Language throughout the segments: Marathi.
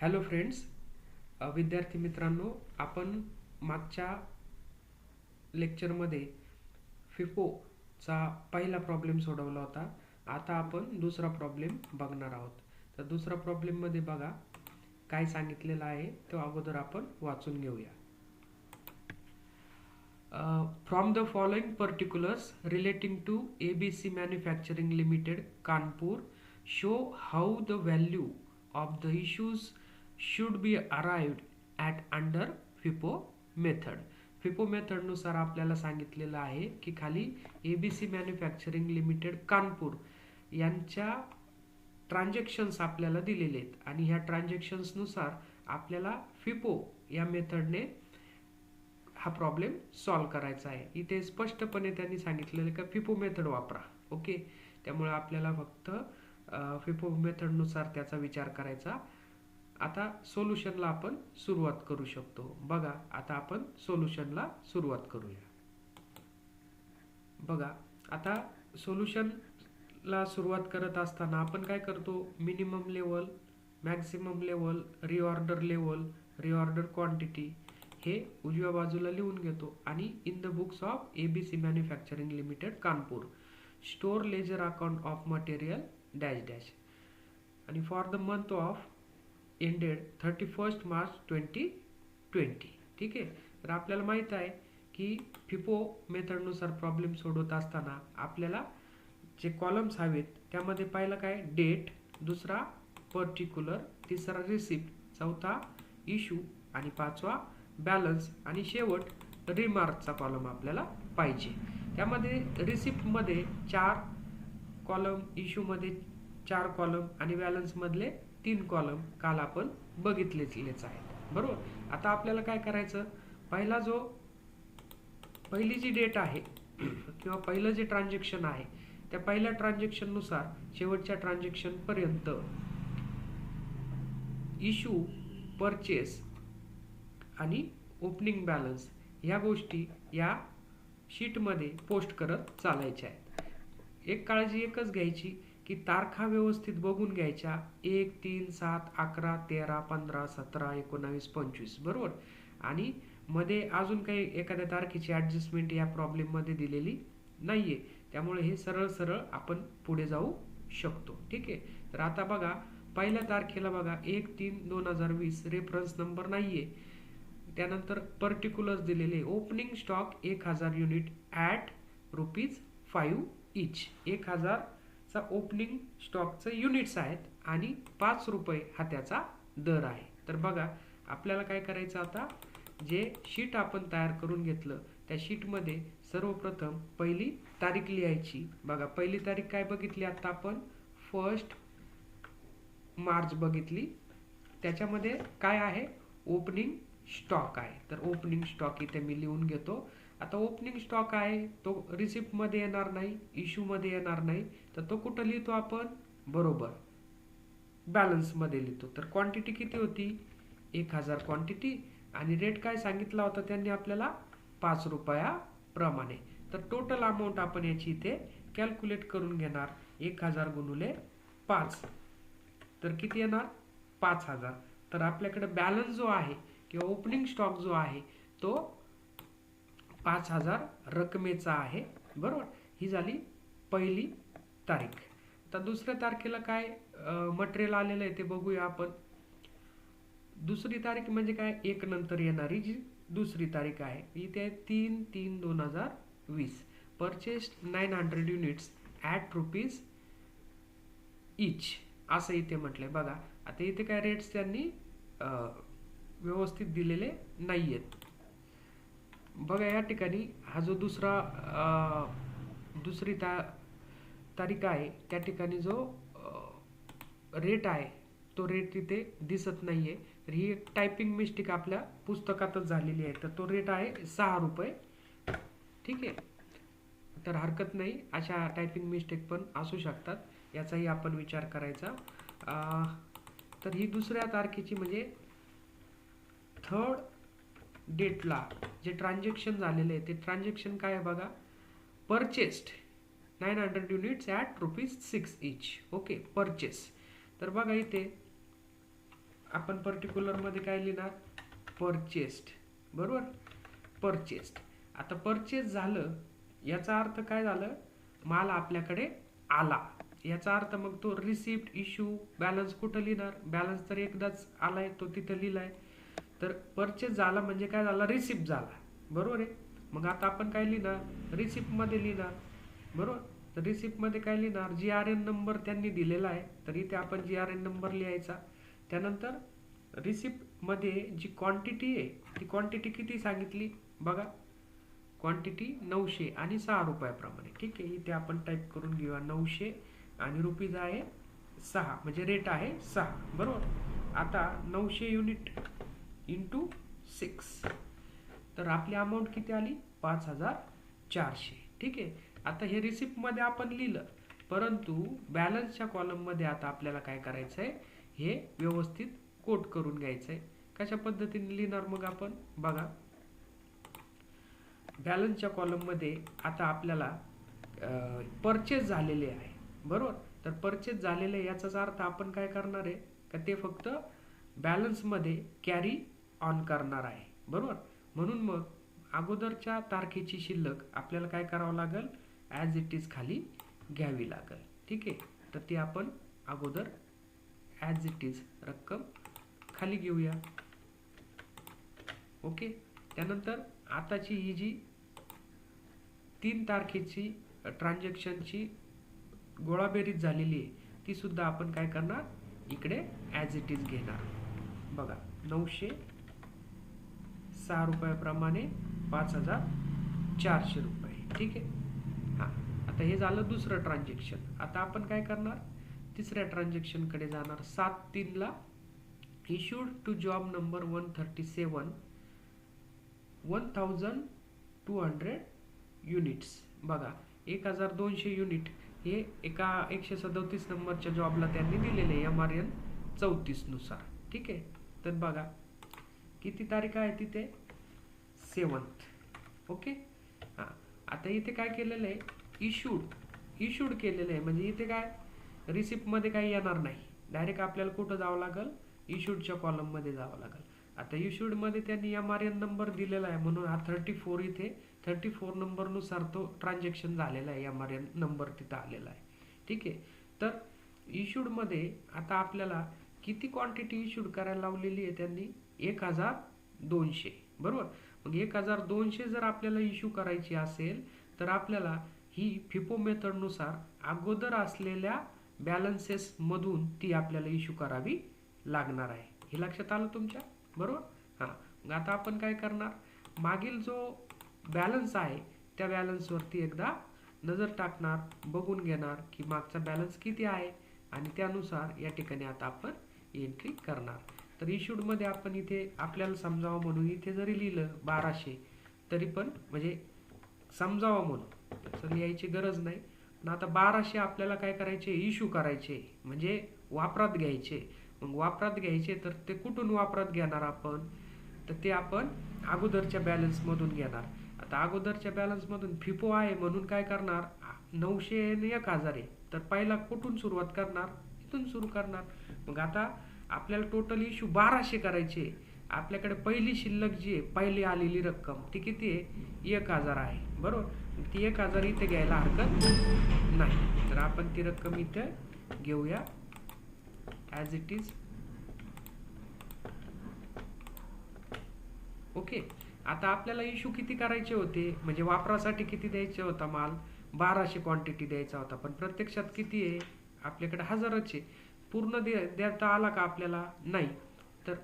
हॅलो फ्रेंड्स विद्यार्थी मित्रांनो आपण मागच्या लेक्चरमध्ये फिफोचा पहिला प्रॉब्लेम सोडवला होता. आता आपण दुसरा प्रॉब्लेम बघणार आहोत. तर दुसरा प्रॉब्लेममध्ये बघा काय सांगितलेलं आहे तो अगोदर आपण वाचून घेऊया. From the following particulars relating to A B C manufacturing limited Kanpur show how the value of the issues should be arrived at under FIFO method FIFO मेथडनुसार आपल्याला सांगितलेलं आहे की खाली A B C manufacturing limited Kanpur यांच्या ट्रान्झॅक्शन्स आपल्याला दिलेले आहेत. आणि ह्या ट्रान्झॅक्शन्सनुसार आपल्याला फिपो या मेथडने हा प्रॉब्लेम सॉल्व करायचा आहे. इथे स्पष्टपणे त्यांनी सांगितलेलं का फिपो मेथड वापरा. ओके त्यामुळे आपल्याला फक्त फिपो मेथडनुसार त्याचा विचार करायचा आता सोल्युशनला आपण सुरुवात करू शकतो. बघा आता आपण सोल्युशनला सुरुवात करूया. बघा आता सोल्युशनला सुरुवात करत असताना आपण काय करतो? Minimum level maximum level reorder level reorder quantity हे उजव्या बाजूला लिहून घेतो आणि in the books of A B C manufacturing limited Kanpur. Store ledger account of material dash dash आणि for the month of ended thirty first March twenty twenty ठीक आहे? तर आपल्याला माहीत आहे की फिपो मेथडनुसार प्रॉब्लेम सोडवत असताना आपल्याला जे कॉलम्स हवेत त्यामध्ये पाहिलं काय? डेट दुसरा पर्टिक्युलर तिसरा रिसिप्ट चौथा इशू आणि पाचवा बॅलन्स आणि शेवट रिमार्कचा कॉलम आपल्याला पाहिजे. त्यामध्ये रिसिप्टमध्ये चार कॉलम इशूमध्ये चार कॉलम आणि बॅलन्समधले तीन कॉलम काल आपण बघितलेलेच आहेत. बरोबर? आता आपल्याला काय करायचं? पहिला जो पहिली जी डेट आहे किंवा पहिलं जे ट्रान्झॅक्शन आहे त्या पहिल्या ट्रान्झॅक्शननुसार शेवटच्या ट्रान्झॅक्शनपर्यंत इशू परचेस आणि ओपनिंग बॅलन्स ह्या गोष्टी या शीटमध्ये पोस्ट करत चालायच्या आहेत. एक काळजी एकच घ्यायची की तारखा व्यवस्थित बघून घ्यायच्या. एक तीन सात अकरा तेरा पंधरा सतरा एकोणावीस पंचवीस. बरोबर? आणि मध्ये अजून काही एखाद्या तारखेची ॲडजस्टमेंट या प्रॉब्लेममध्ये दिलेली नाही आहे त्यामुळे हे सरळ सरळ आपण पुढे जाऊ शकतो. ठीक आहे? तर आता बघा पहिल्या तारखेला बघा एक तीन दोन हजार वीस रेफरन्स नंबर नाही आहे त्यानंतर पर्टिक्युलर्स दिलेले ओपनिंग स्टॉक एक हजार unit at rupees five each एक हजार चा ओपनिंग स्टॉकचं युनिट्स आहेत आणि पाच रुपये हा त्याचा दर आहे. तर बघा आपल्याला काय करायचं आता? जे शीट आपण तयार करून घेतलं त्या शीटमध्ये सर्वप्रथम पहिली तारीख लिहायची. बघा पहिली तारीख काय बघितली आता आपण? फर्स्ट मार्च बघितली. त्याच्यामध्ये काय आहे? ओपनिंग स्टॉक आहे. तर ओपनिंग स्टॉक इथे मी लिहून घेतो. आता ओपनिंग स्टॉक आहे तो रिसिप्टमध्ये येणार नाही इश्यूमध्ये येणार नाही तर तो कुठं लिहितो आपण? बरोबर. बॅलन्समध्ये लिहितो. तर क्वांटिटी किती होती? एक हजार क्वांटिटी आणि रेट काय सांगितला होता त्यांनी आपल्याला? पाच रुपयाप्रमाणे तर टोटल अमाऊंट आपण याची इथे कॅल्क्युलेट करून घेणार. एक हजार गुणुले पाच. तर किती येणार? पाच हजार. तर आपल्याकडे बॅलन्स जो आहे किंवा ओपनिंग स्टॉक जो आहे तो पाच हजार रकमेचा आहे. बरोबर? ही झाली पहिली तारीख. आता दुसऱ्या तारखेला काय मटेरियल आलेलं आहे ते बघूया आपण. दुसरी तारीख म्हणजे काय? एक नंतर येणारी जी दुसरी तारीख आहे इथे तीन तीन दोन हजार वीस. Purchase nine hundred units at rupees each असं इथे म्हटलं आहे बघा आता इथे काय रेट्स त्यांनी व्यवस्थित दिलेले नाही आहेत बघा या ठिकाणी हा जो दुसरा दुसरी ता तारीख आहे त्या ठिकाणी जो रेट आहे तो रेट तिथे दिसत नाही आहे तर ही एक टायपिंग मिस्टेक आपल्या पुस्तकातच झालेली आहे. तर तो रेट आहे सहा रुपये. ठीक आहे? तर हरकत नाही अशा टायपिंग मिस्टेक पण असू शकतात. याचाही आपण विचार करायचा. तर ही दुसऱ्या तारखेची म्हणजे थर्ड डेटला जे ट्रान्झॅक्शन झालेले आहे ते ट्रान्झॅक्शन काय आहे बघा? Purchased nine hundred units at rupees six each okay purchase तर बघा इथे आपण पर्टिक्युलरमध्ये काय लिहिणार? परचेस्ड बरोबर? परचेस्ड आता परचेस झालं याचा अर्थ काय झालं? माल आपल्याकडे आला. याचा अर्थ मग तो रिसिप्ट इश्यू बॅलन्स कुठं लिहिणार? बॅलन्स तर एकदाच आलाय तो तिथं लिहिलाय. तर परचेस झाला म्हणजे काय झाला? रिसिप्ट झाला. बरोबर आहे? मग आता आपण काय लिहिणार? रिसिप्टमध्ये लिहिणार. बरोबर? तर रिसिप्टमध्ये काय लिहिणार? जी आर एन नंबर त्यांनी दिलेला आहे. तर इथे आपण जी आर एन नंबर लिहायचा. त्यानंतर रिसिप्टमध्ये जी क्वांटिटी आहे ती क्वांटिटी किती सांगितली? बघा. क्वांटिटी नऊशे आणि सहा रुपयाप्रमाणे. ठीक आहे? इथे आपण टाईप करून घेऊया. नऊशे आणि रुपीज आहे सहा. म्हणजे रेट आहे सहा. बरोबर? आता नऊशे युनिट इंटू सिक्स तर आपली अमाऊंट किती आली? पाच हजार चारशे. ठीक आहे? आता हे रिसिप्टमध्ये आपण लिहिलं. परंतु बॅलन्सच्या कॉलममध्ये आता आपल्याला काय करायचं आहे हे व्यवस्थित कोट करून घ्यायचं आहे कशा पद्धतीने लिहिणार मग आपण? बघा. बॅलन्सच्या कॉलममध्ये आता आपल्याला परचेस झालेले आहे. बरोबर? तर परचेस झालेले याचाच अर्थ आपण काय करणार आहे? का ते फक्त बॅलन्समध्ये कॅरी ऑन करणार आहे. बरोबर? म्हणून मग अगोदरच्या तारखेची शिल्लक आपल्याला काय करावं लागेल? ॲज इट इज खाली घ्यावी लागेल. ठीक आहे? तर ती आपण अगोदर ॲज इट इज रक्कम खाली घेऊया. ओके? त्यानंतर आताची ही जी तीन तारखेची ट्रान्झॅक्शनची गोळाबेरीज झालेली आहे ती सुद्धा आपण काय करणार? इकडे ॲज इट इज घेणार. बघा नऊशे सहा रुपयाप्रमाणे पाच हजार चारशे रुपये. ठीक आहे? हां. आता हे झालं दुसरं ट्रान्झॅक्शन आता आपण काय करणार? तिसऱ्या ट्रान्झॅक्शनकडे जाणार. सात तीनला issued to job number one thirty seven one thousand two hundred units बघा एक हजार दोनशे युनिट हे एका एकशे सदोतीस नंबरच्या जॉबला त्यांनी दिलेले एम आर एन चौतीसनुसार ठीक आहे? तर बघा किती तारीख आहे तिथे? Seventh okay? हां. आता इथे काय केलेलं आहे? इशूड इशूड केलेलं आहे. म्हणजे इथे काय? रिसिप्टमध्ये काही येणार नाही. डायरेक्ट आपल्याला कुठं जावं लागेल? इशूडच्या कॉलममध्ये जावं लागेल. आता इशूडमध्ये त्यांनी एम आर एन नंबर दिलेला आहे. म्हणून हा थर्टी फोर इथे थर्टी फोर नंबरनुसार तो ट्रान्झॅक्शन झालेला आहे. एम आर एन नंबर तिथं आलेला आहे. ठीक आहे? तर इशूडमध्ये आता आपल्याला किती क्वांटिटी इशूड करायला लावलेली आहे त्यांनी? एक हजार दोनशे. बरोबर? मग एक हजार दोनशे जर आपल्याला इश्यू करायची असेल तर आपल्याला ही फिफो मेथडनुसार अगोदर असलेल्या बॅलन्सेसमधून ती आपल्याला इश्यू करावी लागणार आहे. हे लक्षात आलं तुमच्या? बरोबर? हां. मग आता आपण काय करणार? मागील जो बॅलन्स आहे त्या बॅलन्सवरती एकदा नजर टाकणार बघून घेणार की मागचा बॅलन्स किती आहे आणि त्यानुसार या ठिकाणी आता आपण एंट्री करणार. तर इशूडमध्ये आपण इथे आपल्याला समजावं म्हणून इथे जरी लिहिलं बाराशे तरी पण म्हणजे समजावं म्हणून. तर लिहायची गरज नाही. पण आता बाराशे आपल्याला काय करायचे? इश्यू करायचे. म्हणजे वापरात घ्यायचे. मग वापरात घ्यायचे तर ते कुठून वापरात घेणार आपण? तर ते आपण अगोदरच्या बॅलन्समधून घेणार. आता अगोदरच्या बॅलन्समधून फिफो आहे म्हणून काय करणार? नऊशे आणि एक हजार आहे. तर पहिला कुठून सुरुवात करणार? इथून सुरू करणार. मग आता आपल्याला टोटल इश्यू बाराशे करायचे आपल्याकडे पहिली शिल्लक जी आहे पहिली आलेली रक्कम ती किती आहे? एक हजार आहे. बरोबर? ती एक हजार इथे घ्यायला हरकत नाही. तर आपण ती रक्कम इथे घेऊया. ॲज इट इज ओके आता आपल्याला इश्यू किती करायचे होते? म्हणजे वापरासाठी किती द्यायचे होता माल? बाराशे क्वांटिटी द्यायचा होता. पण प्रत्यक्षात किती आहे? आपल्याकडे हजारच आहे. पूर्ण दे देता आला का आपल्याला? नाही. तर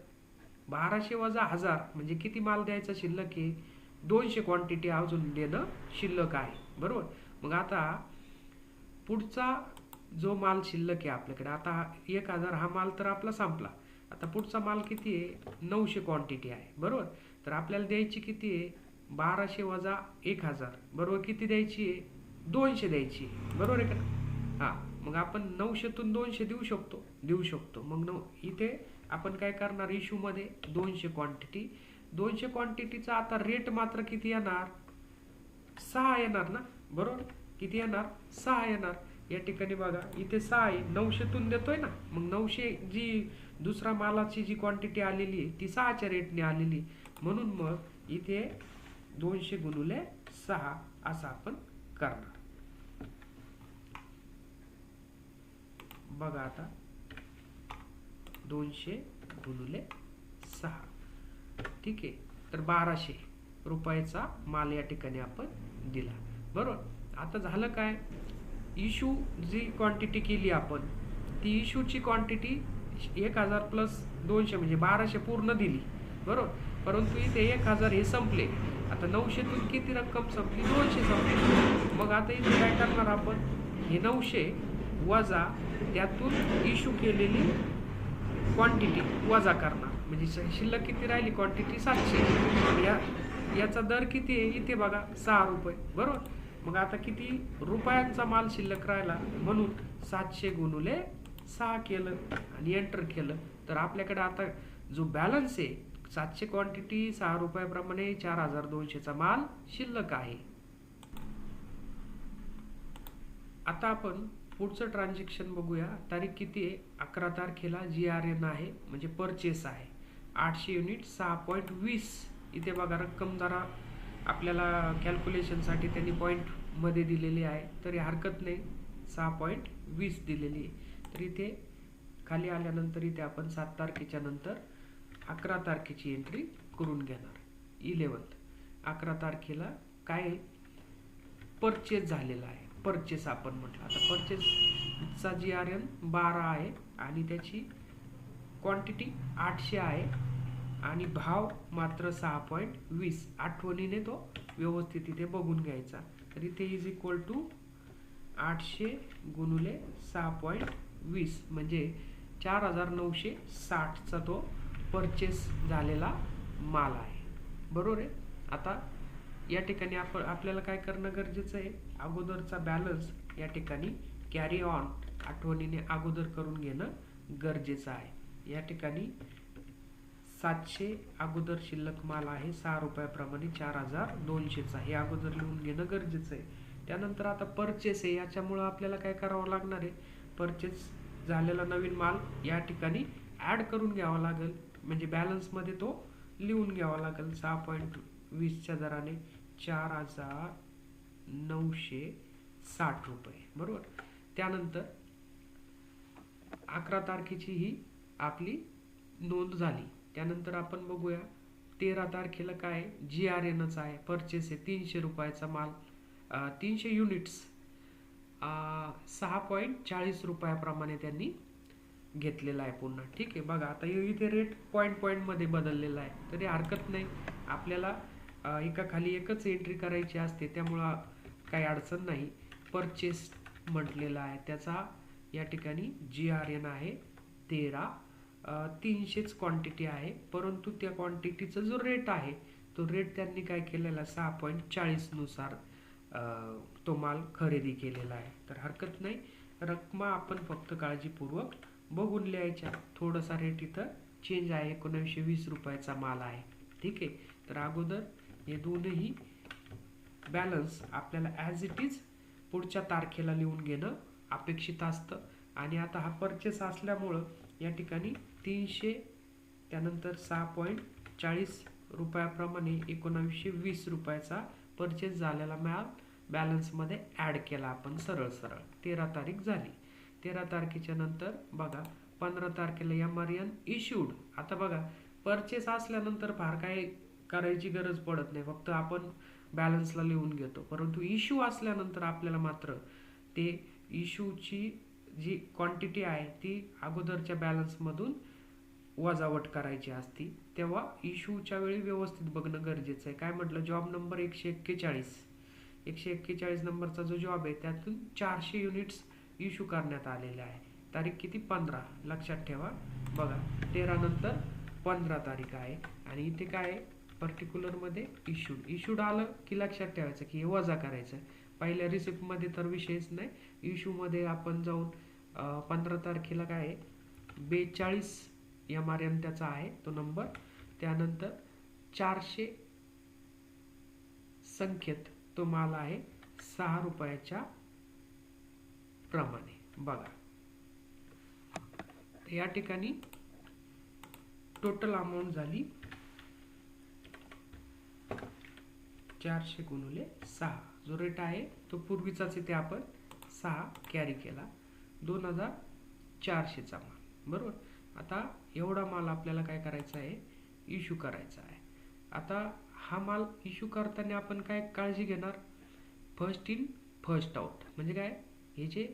बाराशे वजा हजार म्हणजे किती माल द्यायचा शिल्लक आहे? दोनशे क्वांटिटी अजून देणं शिल्लक आहे. बरोबर? मग आता पुढचा जो माल शिल्लक आहे आपल्याकडे आता एक हजार हा माल तर आपला संपला. आता पुढचा माल किती आहे? नऊशे क्वांटिटी आहे. बरोबर? तर आपल्याला द्यायची किती आहे? बाराशे वजा एक हजार. बरोबर? किती द्यायची आहे? दोनशे द्यायची बरोबर आहे का? हां. मग आपण नऊशेतून दोनशे देऊ शकतो देऊ शकतो. मग नऊ इथे आपण काय करणार इशूमध्ये दोनशे क्वांटिटी दोनशे क्वांटिटीचा आता रेट मात्र किती येणार? सहा येणार ना? बरोबर? किती येणार? सहा येणार. या ठिकाणी बघा इथे सहा आहे. नऊशेतून देतोय ना? मग नऊशे जी दुसरा मालाची जी क्वांटिटी आलेली आहे ती सहाच्या रेटने आलेली म्हणून मग इथे दोनशे गुणुले सहा असं आपण करणार. बघा आता. दोनशे गुणुले सहा. ठीक आहे? तर बाराशे रुपयाचा माल या ठिकाणी आपण दिला. बरोबर? आता झालं काय? इशू जी क्वांटिटी केली आपण ती इशूची क्वांटिटी एक हजार प्लस दोनशे म्हणजे बाराशे पूर्ण दिली. बरोबर? परंतु इथे एक हजार हे संपले. आता नऊशेतून किती रक्कम संपली? दोनशे संपली. मग आता इथे काय करणार आपण? हे नऊशे वजा त्यातून इशू केलेली क्वांटिटी वजा करणार. म्हणजे शिल्लक किती राहिली? क्वांटिटी सातशे. या याचा दर किती आहे? इथे बघा सहा रुपये. बरोबर? मग आता किती रुपयांचा माल शिल्लक राहिला? म्हणून सातशे गुणुले सहा केलं आणि एंटर केलं. तर आपल्याकडे आता जो बॅलन्स आहे सातशे क्वांटिटी सहा रुपयाप्रमाणे चार हजार दोनशेचा माल शिल्लक आहे. आता आपण पुढचं ट्रान्झॅक्शन बघूया. तारीख किती आहे? अकरा तारखेला जी आर एन आहे म्हणजे परचेस आहे. आठशे युनिट सहा पॉईंट वीस. इथे बघा रक्कम जरा आपल्याला कॅल्क्युलेशनसाठी त्यांनी पॉईंटमध्ये दिलेली आहे. तरी हरकत नाही. सहा पॉईंट वीस दिलेली आहे. तर इथे खाली आल्यानंतर इथे आपण सात तारखेच्या नंतर अकरा तारखेची एंट्री करून घेणार. इलेवन्थ अकरा तारखेला काय परचेस झालेला आहे? परचेस आपण म्हटलं. आता परचेसचा जी आर एन बारा आहे आणि त्याची क्वांटिटी आठशे आहे आणि भाव मात्र सहा पॉईंट वीस. आठवणीने तो व्यवस्थित इथे बघून घ्यायचा. तर इथे इज इक्वल टू आठशे गुणुले सहा पॉईंट वीस. म्हणजे चार हजार नऊशे साठचा तो परचेस झालेला माल आहे. बरोबर आहे? आता या ठिकाणी आपण आपल्याला काय करणं गरजेचं आहे? अगोदरचा बॅलन्स या ठिकाणी कॅरी ऑन आठवणीने अगोदर करून घेणं गरजेचं आहे. या ठिकाणी सातशे अगोदर शिल्लक माल आहे सहा रुपयाप्रमाणे चार हजार दोनशेचा. हे अगोदर लिहून घेणं गरजेचं आहे. त्यानंतर आता परचेस आहे याच्यामुळं आपल्याला काय करावं लागणार आहे? परचेस झालेला नवीन माल या ठिकाणी ॲड करून घ्यावा लागेल. म्हणजे बॅलन्समध्ये तो लिहून घ्यावा लागेल. सहा पॉईंट वीसच्या दराने चार हजार नऊशे साठ रुपये. बरोबर? त्यानंतर अकरा तारखेची ही आपली नोंद झाली. त्यानंतर आपण बघूया तेरा तारखेला काय जी आर एनच आहे. परचेस आहे. तीनशे रुपयाचा माल. तीनशे युनिट्स सहा पॉईंट चाळीस रुपयाप्रमाणे त्यांनी घेतलेला आहे पुन्हा. ठीक आहे बघा आता इथे रेट पॉईंट पॉईंटमध्ये बदललेला आहे. तरी हरकत नाही. आपल्याला एका खाली एकच एंट्री करायची असते त्यामुळं काही अडचण नाही. परचेस म्हटलेला आहे. त्याचा या ठिकाणी जी आर एन आहे तेरा. तीनशेच क्वांटिटी आहे परंतु त्या क्वांटिटीचा जो रेट आहे तो रेट त्यांनी काय केलेला सहा पॉईंट चाळीसनुसार तो माल खरेदी केलेला आहे. तर हरकत नाही. रकमा आपण फक्त काळजीपूर्वक बघून लिहायच्या. थोडासा रेट इथं चेंज आहे. एकोणीसशे वीस रुपयाचा माल आहे. ठीक आहे? तर अगोदर हे दोनही बॅलन्स आपल्याला ॲज इट इज पुढच्या तारखेला लिहून घेणं अपेक्षित असतं. आणि आता हा परचेस असल्यामुळं या ठिकाणी तीनशे त्यानंतर सहा पॉईंट चाळीस रुपयाप्रमाणे एकोणावीसशे वीस रुपयाचा परचेस झालेला माल बॅलन्समध्ये ॲड केला आपण सरळ सरळ. तेरा तारीख झाली. तेरा तारखेच्या नंतर बघा पंधरा तारखेला एम आर एन इश्यूड आता बघा परचेस असल्यानंतर फार काय करायची गरज पडत नाही. फक्त आपण बॅलन्सला लिहून घेतो. परंतु इश्यू असल्यानंतर आपल्याला मात्र ते इश्यूची जी क्वांटिटी आहे ती अगोदरच्या बॅलन्समधून वजावट करायची असती. तेव्हा इश्यूच्या वेळी व्यवस्थित बघणं गरजेचं आहे. काय म्हटलं? जॉब नंबर एकशे एक्केचाळीस. एकशे एक्केचाळीस नंबरचा जो जॉब आहे त्यातून चारशे युनिट्स इश्यू करण्यात आलेले आहे. तारीख किती? पंधरा. लक्षात ठेवा. बघा तेरानंतर पंधरा तारीख आहे. आणि इथे काय आहे? पर्टिक्युलरमध्ये इश्यूड इश्यूड आलं की लक्षात ठेवायचं की हे वजा करायचं. पहिल्या रिसिप्टमध्ये तर विषयच नाही. इश्यूमध्ये आपण जाऊन पंधरा तारखेला काय आहे? बेचाळीस एम आर एम त्याचा आहे तो नंबर त्यानंतर चारशे संख्येत तो माल आहे सहा रुपयाच्या प्रमाणे. बघा. या ठिकाणी टोटल अमाऊंट झाली चारशे गुणुले सहा. जो रेट आहे तो पूर्वीचाच इथे आपण सहा कॅरी केला. दोन हजार चारशेचा माल बरोबर? आता एवढा माल आपल्याला काय करायचा आहे? इश्यू करायचा आहे. आता हा माल इश्यू करताना आपण काय काळजी घेणार? फर्स्ट इन फर्स्ट आउट म्हणजे काय? हे जे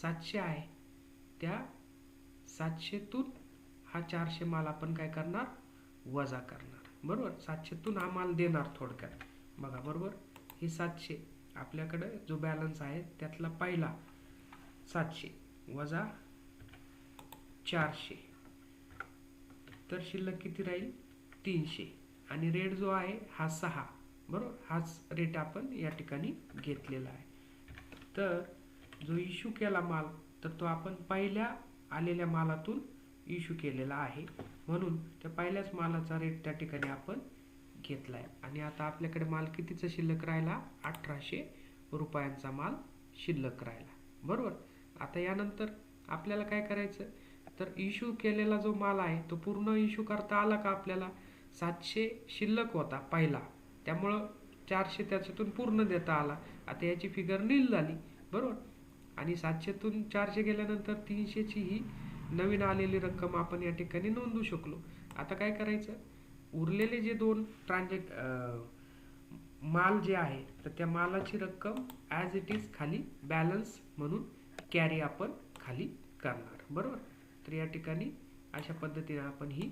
सातशे आहे त्या सातशेतून हा चारशे माल आपण काय करणार? वजा करणार. बरोबर? सातशेतून हा माल देणार थोडक्यात. बघा बरोबर? हे सातशे. आपल्याकडे जो बॅलन्स आहे त्यातला पहिला सातशे वजा चारशे. तर शिल्लक किती राहील? तीनशे. आणि रेट जो आहे हा सहा. बरोबर? हाच रेट आपण या ठिकाणी घेतलेला आहे. तर जो इश्यू केला माल तर तो आपण पहिल्या आलेल्या मालातून इश्यू केलेला आहे. म्हणून त्या पहिल्याच मालाचा रेट त्या ठिकाणी आपण घेतला आहे आणि आता आपल्याकडे माल कितीचा शिल्लक राहिला? अठराशे रुपयांचा माल शिल्लक राहिला. बरोबर? आता यानंतर आपल्याला काय करायचं? तर इश्यू केलेला जो माल आहे तो पूर्ण इश्यू करता आला का आपल्याला? सातशे शिल्लक होता पहिला. त्यामुळं चारशे त्याच्यातून पूर्ण देता आला. आता याची फिगर नील झाली. बरोबर? आणि सातशेतून चारशे गेल्यानंतर तीनशेची ही नवीन आलेली रक्कम आपण या ठिकाणी नोंदवू शकलो. आता काय करायचं? उरलेले जे दोन ट्रान्झॅक्ट माल जे आहे तर त्या मालाची रक्कम ॲज इट इज खाली बॅलन्स म्हणून कॅरी आपण खाली करणार. बरोबर? तर या ठिकाणी अशा पद्धतीने आपण ही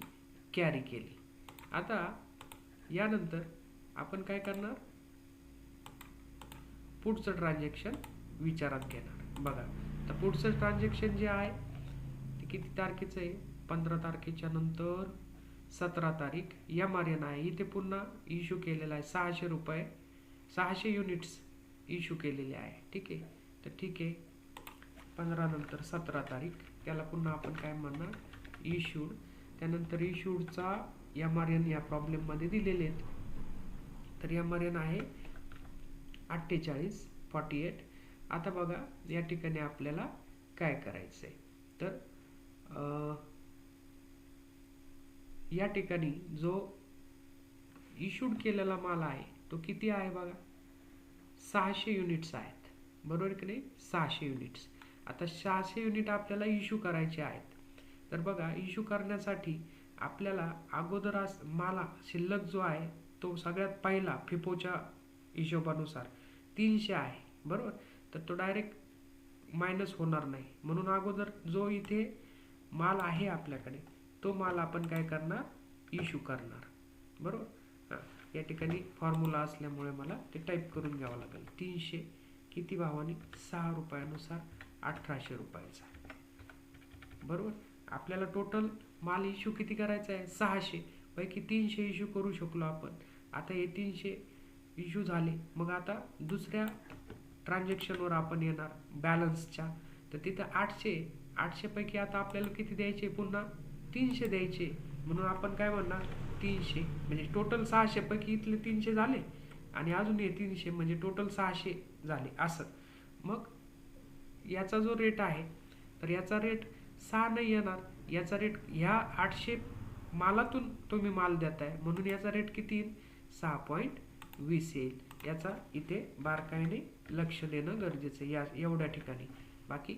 कॅरी केली. आता यानंतर आपण काय करणार? पुढचं ट्रान्झॅक्शन विचारात घेणार. बघा तर पुढचं ट्रान्झॅक्शन जे आहे ते किती तारखेचं आहे? पंधरा तारखेच्या नंतर सतरा तारीख. या आर आहे इथे पुन्हा इश्यू केलेला आहे. सहाशे रुपये सहाशे युनिट्स इश्यू केलेले आहे. ठीक आहे? तर ठीक आहे. पंधरा नंतर सतरा तारीख. त्याला पुन्हा आपण काय म्हणणार? इश्यूड त्यानंतर इश्यूडचा एम आर एन या प्रॉब्लेममध्ये दिलेले आहेत. तर एम आर एन आहे अठ्ठेचाळीस फॉर्टी एट आता बघा या ठिकाणी आपल्याला काय करायचं आहे तर या ठिकाणी जो इशूड केलेला माल आहे तो किती आहे बघा? सहाशे युनिट्स आहेत. बरोबर की नाही? सहाशे युनिट्स आता सहाशे युनिट आपल्याला इश्यू करायचे आहेत. तर बघा इश्यू करण्यासाठी आपल्याला अगोदर माला शिल्लक जो आहे तो सगळ्यात पहिला फिफोच्या हिशोबानुसार तीनशे आहे. बरोबर? तर तो डायरेक्ट मायनस होणार नाही. म्हणून अगोदर जो इथे माल आहे आपल्याकडे तो माल आपण काय करणार? इश्यू करणार. बरोबर? हां. या ठिकाणी फॉर्म्युला असल्यामुळे मला ते टाईप करून घ्यावं लागेल. तीनशे किती भावाने? सहा रुपयानुसार अठराशे रुपयाचा. बरोबर? आपल्याला टोटल माल इश्यू किती करायचा आहे? सहाशे. पैकी तीनशे इश्यू करू शकलो आपण. आता हे तीनशे इश्यू झाले. मग आता दुसऱ्या ट्रान्झॅक्शनवर आपण येणार. बॅलन्सच्या तर तिथं आठशे. आठशेपैकी आता आपल्याला किती द्यायचे? पुन्हा तीनशे द्यायचे. म्हणून आपण काय म्हणणार? तीनशे. म्हणजे टोटल सहाशेपैकी इथले तीनशे झाले. आणि अजून हे तीनशे म्हणजे टोटल सहाशे झाले. असं. मग याचा जो रेट आहे तर याचा रेट सहा नाही येणार. याचा रेट ह्या आठशे मालातून तुम्ही माल देताय. म्हणून याचा रेट किती येईल? सहा पॉईंट वीस येईल. याचा इथे बारकाईने लक्ष देणं गरजेचं आहे. या एवढ्या ठिकाणी. बाकी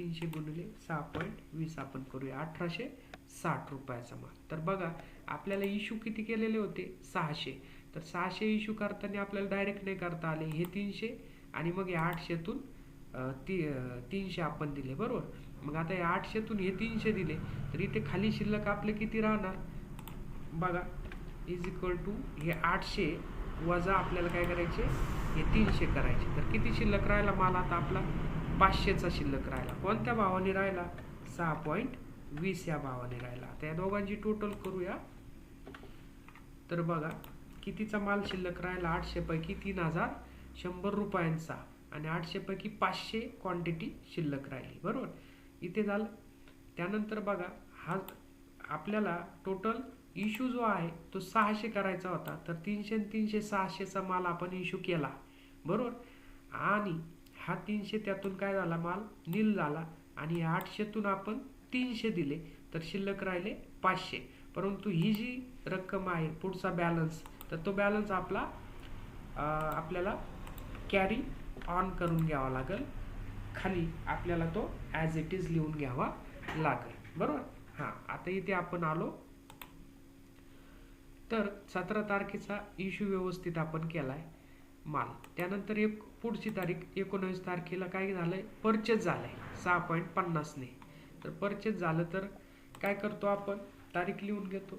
तीनशे गुणिले सहा पॉईंट वीस आपण करूया अठराशे साठ रुपयाचा माल. तर बघा आपल्याला इश्यू किती केलेले होते? सहाशे. तर सहाशे इश्यू करताना आपल्याला डायरेक्ट नाही करता आले. हे तीनशे आणि मग या आठशेतून ती तीनशे आपण दिले बरोबर? मग आता या आठशेतून हे तीनशे दिले. तर इथे खाली शिल्लक आपले किती राहणार? बघा इज इक्वल टू हे आठशे वजा आपल्याला काय करायचे? हे तीनशे करायचे. तर किती शिल्लक राहिला माल आता आपला? पाचशेचा शिल्लक राहिला. कोणत्या भावाने राहिला? सहा पॉईंट वीस या भावाने राहिला. आता या दोघांची टोटल करूया. तर बघा कितीचा माल शिल्लक राहिला? आठशेपैकी तीन हजार शंभर रुपयांचा. आणि आठशेपैकी पाचशे क्वांटिटी शिल्लक राहिली. बरोबर? इथे झालं. त्यानंतर बघा हा आपल्याला टोटल इश्यू जो आहे तो सहाशे करायचा होता. तर तीनशे तीनशे सहाशेचा माल आपण इश्यू केला. बरोबर? आणि हा तीनशे त्यातून काय झाला माल? नील झाला. आणि आठशेतून आपण तीनशे दिले. तर शिल्लक राहिले पाचशे. परंतु ही जी रक्कम आहे पुढचा बॅलन्स तर तो बॅलन्स आपला आपल्याला कॅरी ऑन करून घ्यावा लागेल. खाली आपल्याला तो ॲज इट इज लिहून घ्यावा लागेल. बरोबर? हां आता इथे आपण आलो. तर सतरा तारखेचा इश्यू व्यवस्थित आपण केला आहे माल. त्यानंतर एक पुढची तारीख एकोणावीस तारखेला काय झालंय? परचेस झालंय. सहा पॉईंट पन्नासने तर परचेस झालं तर काय करतो आपण? तारीख लिहून घेतो.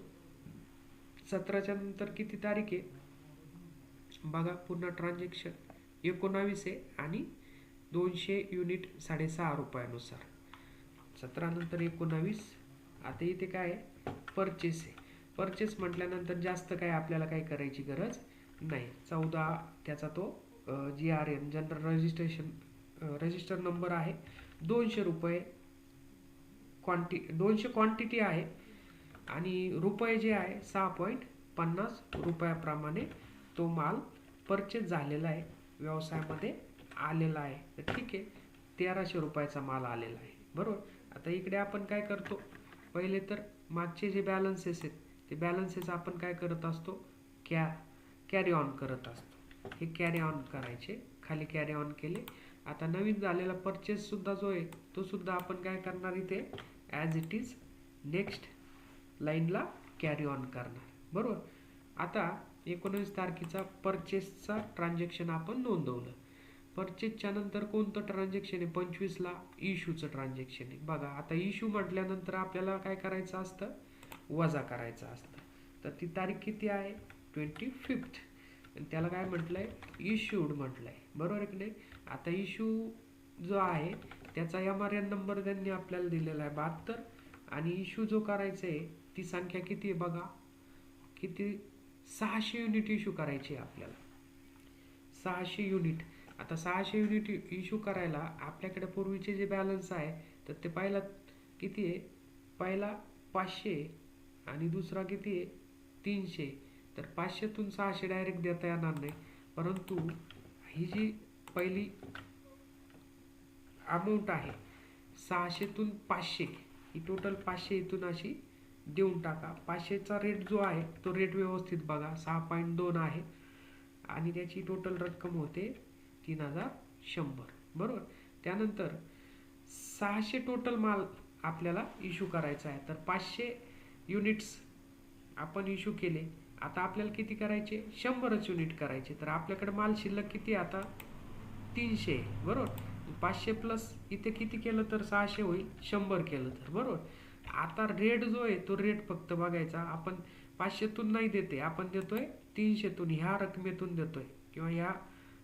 सतराच्या नंतर किती तारीख आहे? बघा पुन्हा ट्रान्झॅक्शन एकोणावीस आहे आणि दोनशे युनिट साडेसहा रुपयानुसार. सतरा नंतर एकोणावीस. आता इथे काय आहे? परचेस आहे. परचेस म्हटल्यानंतर जास्त काय आपल्याला काय करायची गरज नाही चौदा त्याचा तो G R N general registration register number आहे. दोनशे रुपये क्वांटी दोनशे क्वांटिटी आहे. आणि रुपये जे आहे सहा पॉईंट पन्नास रुपयाप्रमाणे तो माल परचेस झालेला आहे. व्यवसायामध्ये आलेला आहे. तर ठीक आहे तेराशे रुपयाचा माल आलेला आहे. बरोबर? आता इकडे आपण काय करतो? पहिले तर मागचे जे बॅलन्सेस आहेत ते बॅलन्सेस आपण काय करत असतो? कॅ कॅरी ऑन करत असतो. हे कॅरी ऑन करायचे. खाली कॅरी ऑन केले. आता नवीन झालेला परचेससुद्धा जो आहे तो सुद्धा आपण काय करणार इथे? ॲज इट इज नेक्स्ट लाईनला कॅरी ऑन करणार. बरोबर? आता एकोणवीस तारखेचा परचेसचा ट्रान्झॅक्शन आपण नोंदवलं. परचेसच्या नंतर कोणतं ट्रान्झॅक्शन आहे? पंचवीसला इशूचं ट्रान्झॅक्शन आहे. बघा आता इशू म्हटल्यानंतर आपल्याला काय करायचं असतं? वजा करायचं असतं. तर ती तारीख किती आहे? ट्वेंटी फिफ्थ त्याला काय म्हटलंय? इश्यूड म्हटलं आहे बरोबर आहे की नाही? आता इश्यू जो आहे त्याचा एम आर एन नंबर त्यांनी आपल्याला दिलेला आहे बहात्तर. आणि इश्यू जो करायचा आहे ती संख्या किती आहे बघा? किती? सहाशे युनिट इश्यू करायची आहे आपल्याला. सहाशे युनिट आता सहाशे युनिट इश्यू करायला आपल्याकडे पूर्वीचे जे बॅलन्स आहे तर ते पहिला किती आहे? पहिला पाचशे आणि दुसरा किती आहे? तीनशे तर पाचशेतून सहाशे डायरेक्ट देता येणार नाही. परंतु ही जी पहिली अमाऊंट आहे सहाशेतून पाचशे ही टोटल पाचशे इथून अशी देऊन टाका. पाचशेचा रेट जो आहे तो रेट व्यवस्थित बघा. सहा पॉईंट दोन आहे. आणि त्याची टोटल रक्कम होते तीन हजार शंभर. बरोबर? त्यानंतर सहाशे टोटल माल आपल्याला इशू करायचा आहे. तर पाचशे युनिट्स आपण इशू केले. आता आपल्याला किती करायचे? शंभरच युनिट करायचे. तर आपल्याकडे माल शिल्लक किती आता? तीनशे आहे, बरोबर? पाचशे प्लस इथे किती केलं तर सहाशे होईल? शंभर केलं तर. बरोबर? आता रेट जो आहे तो रेट फक्त बघायचा. आपण पाचशेतून नाही देते. आपण देतोय तीनशेतून. ह्या रकमेतून देतोय. किंवा ह्या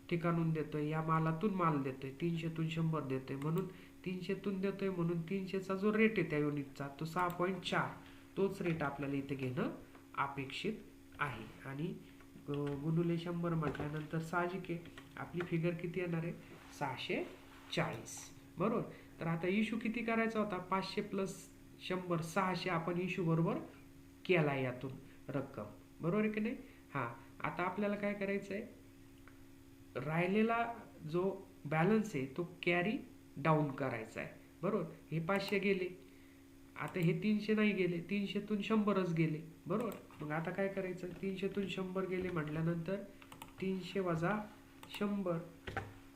ठिकाणून देतोय. या मालातून माल देतोय. तीनशेतून शंभर देतोय. म्हणून तीनशेतून देतोय म्हणून तीनशेचा जो रेट आहे त्या युनिटचा तो सहा पॉईंट चार. तोच रेट आपल्याला इथे घेणं अपेक्षित आहे. आणि अं, गुणुले शंभर म्हटल्यानंतर साहजिक आहे आपली फिगर किती येणार आहे? सहाशे चाळीस. बरोबर? तर आता इशू किती करायचा होता? पाचशे प्लस शंभर सहाशे आपण इशू बरोबर केला यातून रक्कम. बरोबर आहे की नाही? हां. आता आपल्याला काय करायचं आहे राहिलेला जो बॅलन्स आहे तो कॅरी डाऊन करायचा आहे. बरोबर? हे पाचशे गेले. आता हे तीनशे नाही गेले. तीनशेतून शंभरच गेले. बरोबर? मग आता काय करायचं? तीनशेतून शंभर गेले म्हटल्यानंतर तीनशे वजा शंभर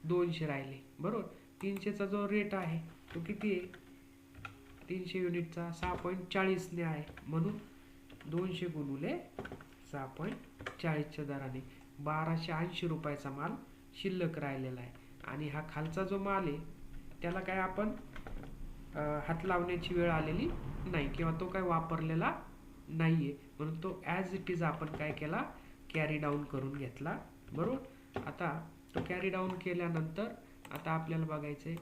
दोनशे राहिले. बरोबर? तीनशेचा जो रेट आहे तो किती आहे? तीनशे युनिटचा सहा पॉईंट चाळीसने आहे. म्हणून दोनशे गुणुले सहा पॉईंट चाळीसच्या दराने बाराशे ऐंशी रुपयाचा माल शिल्लक राहिलेला आहे. आणि हा खालचा जो माल आहे त्याला काय आपण हात लावण्याची वेळ आलेली नाही किंवा तो काय वापरलेला नाही आहे म्हणून तो ॲज इट इज आपण काय केला? कॅरी डाऊन करून घेतला. बरोबर? आता तो कॅरी डाऊन केल्यानंतर आता आपल्याला बघायचं आहे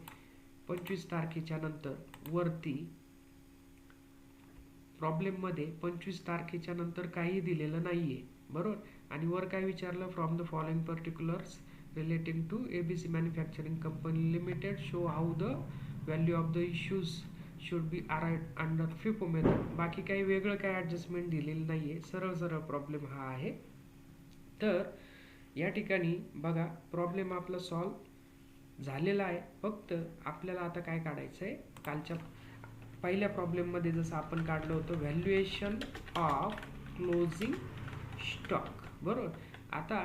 पंचवीस तारखेच्या नंतर वरती प्रॉब्लेममध्ये पंचवीस तारखेच्या नंतर काही दिलेलं नाही आहे बरोबर? आणि वर काय विचारलं? From the following particulars relating to A B C manufacturing company limited show how the value of the issues should be arrived under FIFO method बाकी काही वेगळं काही ॲडजस्टमेंट दिलेलं नाही आहे सरळ सरळ प्रॉब्लेम हा आहे. तर या ठिकाणी बघा प्रॉब्लेम आपला सॉल्व झालेला आहे. फक्त आपल्याला आता काय काढायचं आहे कालच्या पहिल्या प्रॉब्लेममध्ये जसं आपण काढलं होतं व्हॅल्युएशन ऑफ क्लोजिंग स्टॉक बरोबर? आता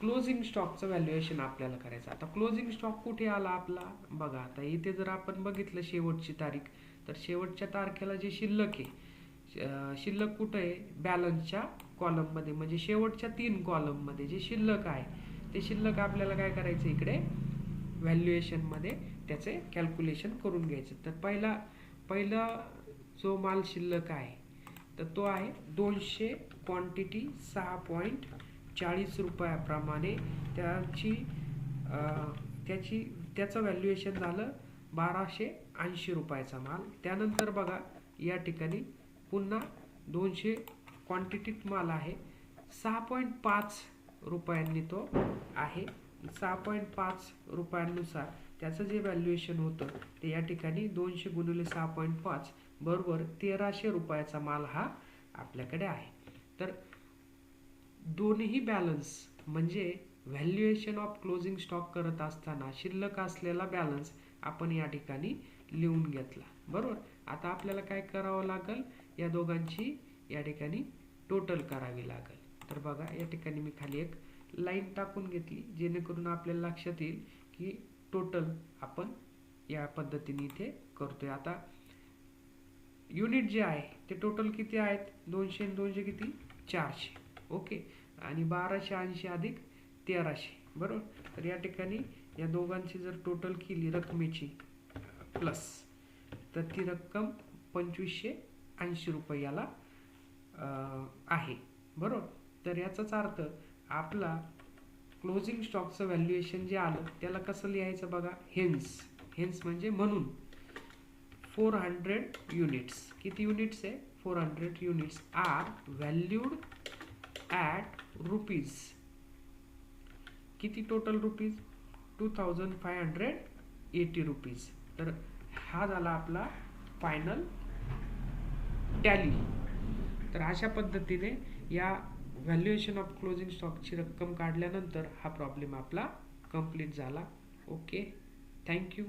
क्लोजिंग स्टॉकचं व्हॅल्युएशन आपल्याला करायचं. आता क्लोजिंग स्टॉक कुठे आला आपला? बघा आता इथे जर आपण बघितलं शेवटची तारीख तर शेवटच्या तारखेला जे शिल्लक आहे शिल्लक कुठं आहे? बॅलन्सच्या कॉलममध्ये म्हणजे शेवटच्या तीन कॉलममध्ये जे शिल्लक आहे ते शिल्लक आपल्याला काय करायचं इकडे? व्हॅल्युएशनमध्ये त्याचे कॅल्क्युलेशन करून घ्यायचं. तर पहिला पहिला जो माल शिल्लक आहे तर तो आहे दोनशे क्वांटिटी सहा पॉईंट चाळीस रुपयाप्रमाणे. त्याची त्याची त्याचं व्हॅल्युएशन झालं बाराशे ऐंशी रुपयाचा माल. त्यानंतर बघा या ठिकाणी पुन्हा दोनशे क्वांटिटीत माल आहे. सहा पॉईंट पाच रुपयांनी तो आहे. सहा पॉईंट पाच रुपयांनुसार त्याचं जे व्हॅल्युएशन होतं ते या ठिकाणी दोनशे गुणिले सहा पॉईंट पाच बरोबर तेराशे रुपयाचा माल हा आपल्याकडे आहे. तर दोन्ही बॅलन्स म्हणजे व्हॅल्युएशन ऑफ क्लोजिंग स्टॉक करत असताना शिल्लक असलेला बॅलन्स आपण या ठिकाणी लिहून घेतला. बरोबर? आता आपल्याला काय करावं लागेल? या दोघांची या ठिकाणी टोटल करावी लागेल. तर बघा या ठिकाणी मी खाली एक लाईन टाकून घेतली जेणेकरून आपल्याला लक्षात येईल की टोटल आपण या पद्धतीने इथे करतोय. आता युनिट जे आहे ते टोटल किती आहेत? दोनशे आणि दोनशे किती? चारशे. ओके? आणि बाराशे ऐंशी अधिक तेराशे. बरोबर? तर या ठिकाणी या दोघांची जर टोटल केली रकमेची प्लस. तर ती रक्कम पंचवीसशे ऐंशी रुपयाला आहे. बरोबर? तर याचाच अर्थ आपला क्लोजिंग स्टॉकचं व्हॅल्युएशन जे आलं त्याला कसं लिहायचं बघा? हेन्स हेन्स म्हणजे म्हणून. फोर हंड्रेड युनिट्स किती युनिट्स आहे? Four hundred units are valued at rupees किती total rupees two thousand five hundred eighty rupees तर हा झाला आपला फायनल टॅली तर अशा पद्धतीने या व्हॅल्युएशन ऑफ क्लोजिंग स्टॉकची रक्कम काढल्यानंतर हा प्रॉब्लेम आपला कंप्लीट झाला. Okay thank you